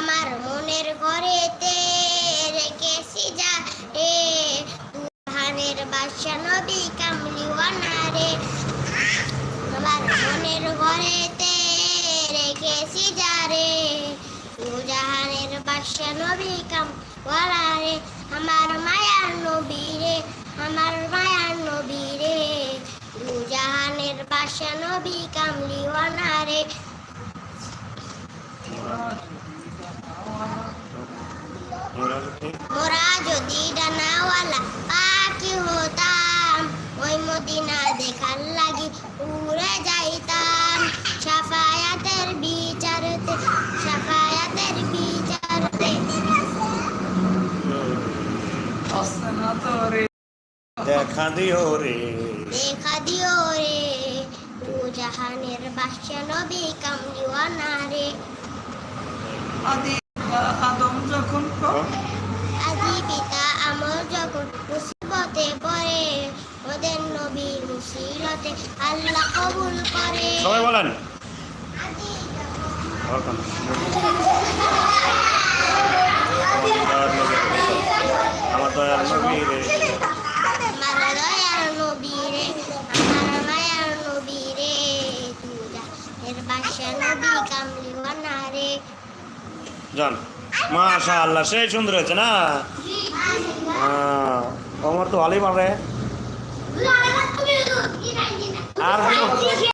আমার মনের ঘরেতে রেখেছি যা রে। ধানের বাসা নবী কামলিওয়ানা রে আমার মনের ঘরেতে রেখেছি যা রে। জাহানের বাসা নবী কাম রে আমার মায়ার নবী রে, আমার মায়ার নবী রে। জাহানের বাসা নবী কামলিওয়ানা রে মোরা যদি ডানাওয়ালা পাখি হতাম ওই মদিনা দেখার লাগি উড়ে যাইতাম সাফায়াতের বিচারতে সাফায়াতের বিচারতে দেখা দিও রে। দেখা দিও রে। দু জাহানের বাদশা নবী কামলিওয়ানা রে। পিতা আমল যখন মুসিবতে পড়ে ওদের নবী মুসিলতে আল্লাহ কবুল করে সবাই বলেন। আমার দয়ার নবী আমার নবী রে আমার মায়ার নবী রে বাসা নবী কামলিওয়ানা রে জান মাশা আল্লাহ সেই সুন্দর হয়েছে না? আমার তো ভালোই পারে আর